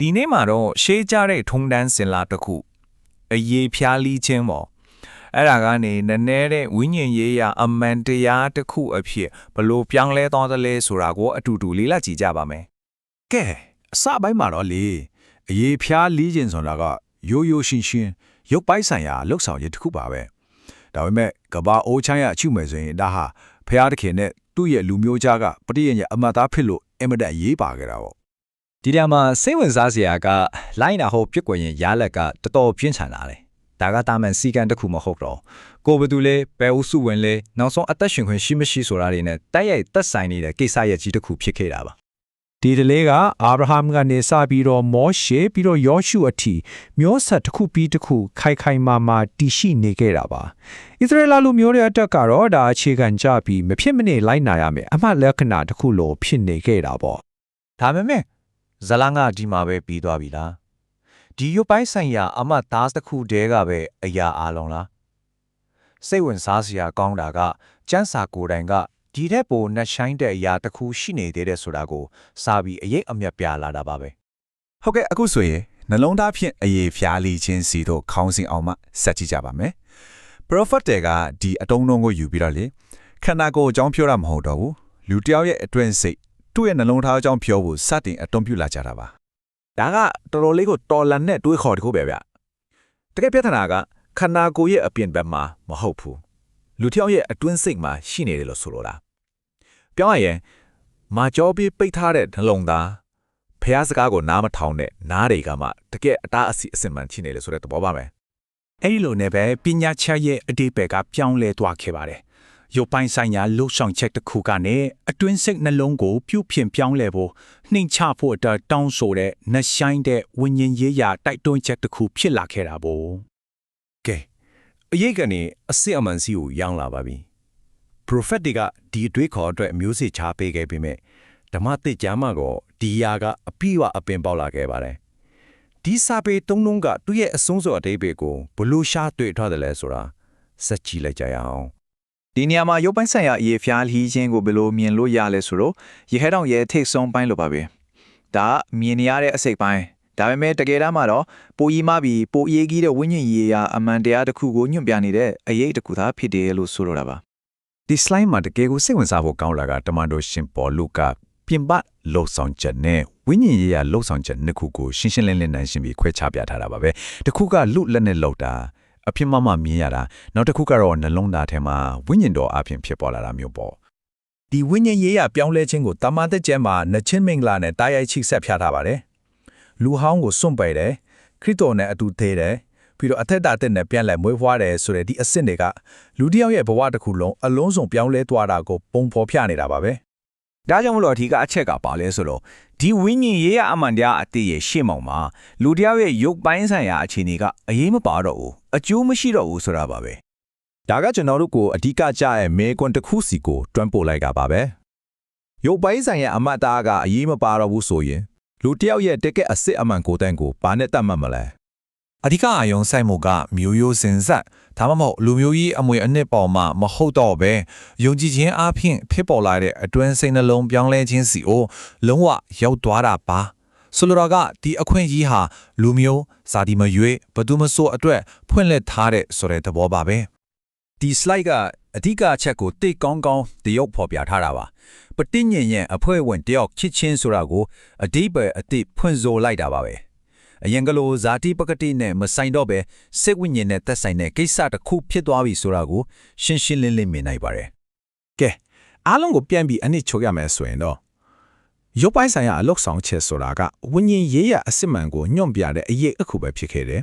ဒီနေ့မှာတော့ရှေးကြတဲ့ထုံတန်းစင်လာတစ်ခုအရေးဖျားလီချင်းပေါ့အဲ့ဒါကနေနည်းနည်းတဲ့ဝိညာဉ်ရေးရာအမှန်တရားတစ်ခုအဖြစ်ဘလို့ပြောင်းလဲသွားသလဲဆိုတာကိုအတူတူလေ့လာကြည့်ကြပါမယ်ကဲအစပိုင်းမှာတော့လေအရေးဖျားလီးခြင်းဆိုတာကရိုးရိုးရှင်းရှင်းရုပ်ပိုင်းဆိုင်ရာလှုပ်ဆောင်ရတစ်ခုပါပဲဒါပေမဲ့ကဘာအိုးချမ်းရအချုပ်မယ်ဆိုရင်ဒါဟာဖျားတခင်နဲ့သူ့ရဲ့လူမျိုးကြားကပဋိယညာအမတ်သားဖြစ်လို့အင်မတန်အရေးပါကြတာပေါ့ ဒီတည်းမှာစိတ်ဝင်စားစရာကလိုင်းနာဟိုပြစ်ကွယ်ရင်ရားလက်ကတော်တော်ပြင်းထန်လာတယ်။ဒါကတာမန်စီကန်တစ်ခုမဟုတ်တော့ကိုယ်ဘယ်သူလဲဘယ်ဥစုဝင်လဲနောက်ဆုံးအသက်ရှင်ခွင့်ရှိမရှိဆိုတာတွေနဲ့တိုက်ရိုက်သက်ဆိုင်နေတဲ့ကိစ္စရဲ့ကြီးတစ်ခုဖြစ်ခဲ့တာပါဒီတလေးကအာဗြဟံကနေစပြီးတော့မောရှေပြီးတော့ယောရှုအထိမျိုးဆက်တစ်ခုပြီးတစ်ခုခိုင်ခိုင်မာမာတည်ရှိနေခဲ့တာပါဣသရေလလူမျိုးတွေအတွက်ကတော့ဒါအခြေခံကြပြီးမဖြစ်မနေလိုက်နာရမယ်အမှတ်လက္ခဏာတစ်ခုလိုဖြစ်နေခဲ့တာပေါ့။ဒါပေမဲ့ ဇလန်ကဒီမှာပဲပြီးသွားပြီလား။ဒီရုပ်ပိုင်းဆိုင်ရာအမတ်သားတစ်ခုတည်းကပဲအရာအလုံးလား။စိတ်ဝင်စားစရာကောင်းတာကကျန်းစာကိုယ်တိုင်ကဒီတဲ့ပိုနှက်ဆိုင်တဲ့အရာတစ်ခုရှိနေသေးတယ်ဆိုတာကိုစာပြီးအရေးအမြတ်ပြလာတာပါပဲဟုတ်ကဲ့အခုဆိုရင်နှလုံးသားဖြင့်အရေးဖျားလီးခြင်းစီတို့ခေါင်းစဉ်အောင်မှဆက်ကြည့်ကြပါမယ် prophet တွေကဒီအတုံးလုံးကိုယူပြီးတော့လေခန္ဓာကိုယ်အကြောင်းပြောတာမဟုတ်တော့ဘူးလူတစ်ယောက်ရဲ့အတွင်းစိတ် သူ့ရဲ့နှလုံးသားအကြောင်းပြောဖို့စတင်အတုံးပြုလာကြတာပါဒါကတော်တော်လေးကိုတော်လန်နဲ့တွေးခေါ်တခုပဲဗျတကယ်ပြဿနာကခန္ဓာကိုယ်ရဲ့အပြင်ဘက်မှာမဟုတ်ဘူးလူတစ်ယောက်ရဲ့အတွင်းစိတ်မှာရှိနေတယ်လို့ဆိုလိုတာပြောရရင်မာကြောပြီးပိတ်ထားတဲ့နှလုံးသားဖះစကားကိုနားမထောင်တဲ့နားတွေကမှတကယ်အတားအဆီအစင်မှန်ရှိနေတယ်ဆိုတဲ့သဘောပါပဲအဲ့ဒီလိုနဲ့ပဲပညာချက်ရဲ့အတိတ်ဘက်ကပြောင်းလဲသွားခဲ့ပါတယ်။ ရုပ်ပိုင်းဆိုင်ရာလှုပ်ဆောင်ချက်တစ်ခုကနေအတွင်းစိတ်နှလုံးကို ပြုပြင်ပြောင်းလဲဖို့နှိမ်ချဖို့အတွက်တောင်းဆိုတဲ့နှဆိုင်တဲ့ဝိညာဉ်ရေးရာတိုက်တွန်းချက်တစ်ခုဖြစ်လာခဲ့တာပေါ့ကဲအရေးကနေအစစ်အမှန်စီကိုရောင်းလာပါပြီ prophet တွေကဒီအတွေးခေါ်အတွက်မျိုးစေ့ချပေးခဲ့ပေမဲ့ဓမ္မသစ်ကျမ်းမှာကောဒီယာကအပြည့်အဝအပင်ပေါက်လာခဲ့ပါတယ်ဒီစာပေသုံးလုံးကသူ့ရဲ့အဆုံးစွန်အတိတ်ဘေကိုဘလို့ရှာတွေ့ထားတယ်လဲဆိုတာစက်ကြည့်လိုက်ကြရအောင် ဒီနေရာမှာရုပ်ပိုင်းဆိုင်ရာအရေးဖျားလီးခြင်းကိုဘယ်လိုမြင်လို့ရလဲဆိုတော့ရေခဲတောင်ရဲ့ထိတ်ဆုံးပိုင်းလိုပါပဲဒါကမြင်နေရတဲ့အစိတ်ပိုင်းဒါပေမဲ့တကယ်တမ်းမှာတော့ပိုကြီးမပြီးပိုအေးကြီးတဲ့ဝိညာဉ်ရေးရာအမှန်တရားတစ်ခုကိုညွှန်ပြနေတဲ့အရေးတစ်ခုသာဖြစ်တယ်လို့ဆိုလိုတာပါဒီ slide မှာတကယ်ကိုစိတ်ဝင်စားဖို့ကောင်းလာကတမန်တော်ရှင်ပေါ်လူကပြင်ပလှုပ်ဆောင်ချက်နဲ့ဝိညာဉ်ရေးရာလှုပ်ဆောင်ချက်နှစ်ခုကိုရှင်းရှင်းလင်းလင်းနိုင်ရှင်းပြီးခွဲခြားပြထားတာပါပဲတစ်ခုကလူလက်နဲ့လှုပ်တာ အဖြစ်မှမှမြင်ရတာနောက်တစ်ခုကတော့နှလုံးသားထဲမှာဝိညာဉ်တော်အဖြစ်ဖြစ်ပေါ်လာတာမျိုးပေါ့ဒီဝိညာဉ်ရေးရာပြောင်းလဲခြင်းကိုတမန်သက်ကျမ်းမှာနှချင်းမင်္ဂလာနဲ့တားရိုက်ချိတ်ဆက်ပြထားပါတယ်။လူဟောင်းကိုစွန့်ပယ်တယ်ခရစ်တော်နဲ့အတူသေးတယ်ပြီးတော့အသက်တာတက်နဲ့ပြန်လဲမွေးဖွားတယ်ဆိုတဲ့ဒီအစစ်တွေကလူတစ်ယောက်ရဲ့ဘဝတစ်ခုလုံးအလုံးစုံပြောင်းလဲသွားတာကိုပုံဖော်ပြနေတာပါပဲ။ဒါကြောင့်မလို့အထီးကအချက်ကပါလဲဆိုတော့ဒီဝိညာဉ်ရေးရာအမှန်တရားအတိရဲ့ရှေ့မောင်မှာလူတစ်ယောက်ရဲ့ရုပ်ပိုင်းဆိုင်ရာအခြေအနေကအရေးမပါတော့ဘူး အကျိုးမရှိတော့ဘူးဆိုတာပါပဲဒါကကျွန်တော်တို့ကိုအဓိကကြရဲ့မေကွန်တစ်ခုစီကိုတွန်းပို့လိုက်ကပါပဲရုပ်ပိုင်းဆိုင်ရာအမတ်သားကအရေးမပါတော့ဘူးဆိုရင်လူတစ်ယောက်ရဲ့တကက်အစစ်အမှန်ကိုယ်တိုင်ကိုဘာနဲ့တတ်မှတ်မလဲအဓိကအာယုံစိုက်မှုကမျိုးရိုးစင်ဆက်ဒါမှမဟုတ်လူမျိုးကြီးအမွေအနှစ်ပေါ်မှာမဟုတ်တော့ပဲယုံကြည်ခြင်းအပြင်ဖြစ်ပေါ်လာတဲ့အတွင်းစိတ်နှလုံးပြောင်းလဲခြင်းစီကိုလုံးဝရောက်သွားတာပါ ဆိုလိုတာကဒီအခွင့်အရေးဟာလူမျိုးစာဒီမရွေးဘယ်သူမဆိုအတွက်ဖွင့်လှစ်ထားတဲ့ဆိုတဲ့သဘောပါပဲဒီ slide ကအဓိကအချက်ကိုတိတ်ကောင်းကောင်းတရုပ်ဖော်ပြထားတာပါပဋိညာဉ်ရဲ့အဖွဲ့ဝင်တယောက်ချစ်ချင်းဆိုတာကိုအဓိပ္ပာယ်အတိဖွင့်ဆိုလိုက်တာပါပဲအရင်ကလိုဇာတိပကတိနဲ့မဆိုင်တော့ပဲစိတ်ဝိညာဉ်နဲ့သက်ဆိုင်တဲ့ကိစ္စတစ်ခုဖြစ်သွားပြီဆိုတာကိုရှင်းရှင်းလင်းလင်းမြင်နိုင်ပါတယ်ကဲအားလုံးကိုပြန်ပြီးအနစ်ချုပ်ရမယ်ဆိုရင်တော့ ရုပ်ပိုင်းဆိုင်ရာအလုတ်ဆောင်ချက်ဆိုတာကဝิญဉ်ရေးရအစစ်မှန်ကိုညွန့်ပြတဲ့အရေးအခုပဲဖြစ်ခဲ့တယ်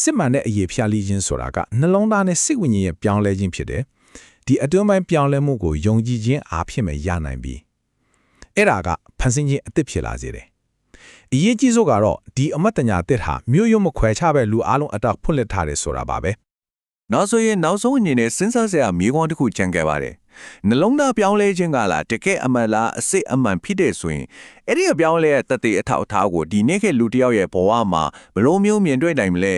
စစ်မှန်တဲ့အရေးဖျားလီခြင်းဆိုတာကနှလုံးသားနဲ့စိတ်ဝိညာဉ်ရဲ့ပြောင်းလဲခြင်းဖြစ်တယ်ဒီအတွင်းပိုင်းပြောင်းလဲမှုကိုယုံကြည်ခြင်းအားဖြင့်ပဲရနိုင်ပြီအဲ့ဒါကဖန်ဆင်းခြင်းအသစ်ဖြစ်လာစေတယ်အရေးကြီးဆုံးကတော့ဒီအမတ်တညာတစ်ဟာမြို့ရုံမခွဲခြားပဲလူအလုံးအတောက်ဖွင့်လှစ်ထားတယ်ဆိုတာပါပဲနောက်ဆိုရင်နောက်ဆုံးအနေနဲ့စဉ်းစားစရာမြေခွန်းတစ်ခုကြံခဲ့ပါတယ် နှလုံးသားပြောင်းလဲခြင်းကလားတကယ်အမှန်လားအစစ်အမှန်ဖြစ်တဲ့ဆိုရင်အဲ့ဒီအပြောင်းလဲရဲ့တသက်အထောက်အထားကိုဒီနေ့ခေတ်လူတစ်ယောက်ရဲ့ဘဝမှာဘယ်လိုမျိုးမြင်တွေ့နိုင်မလဲ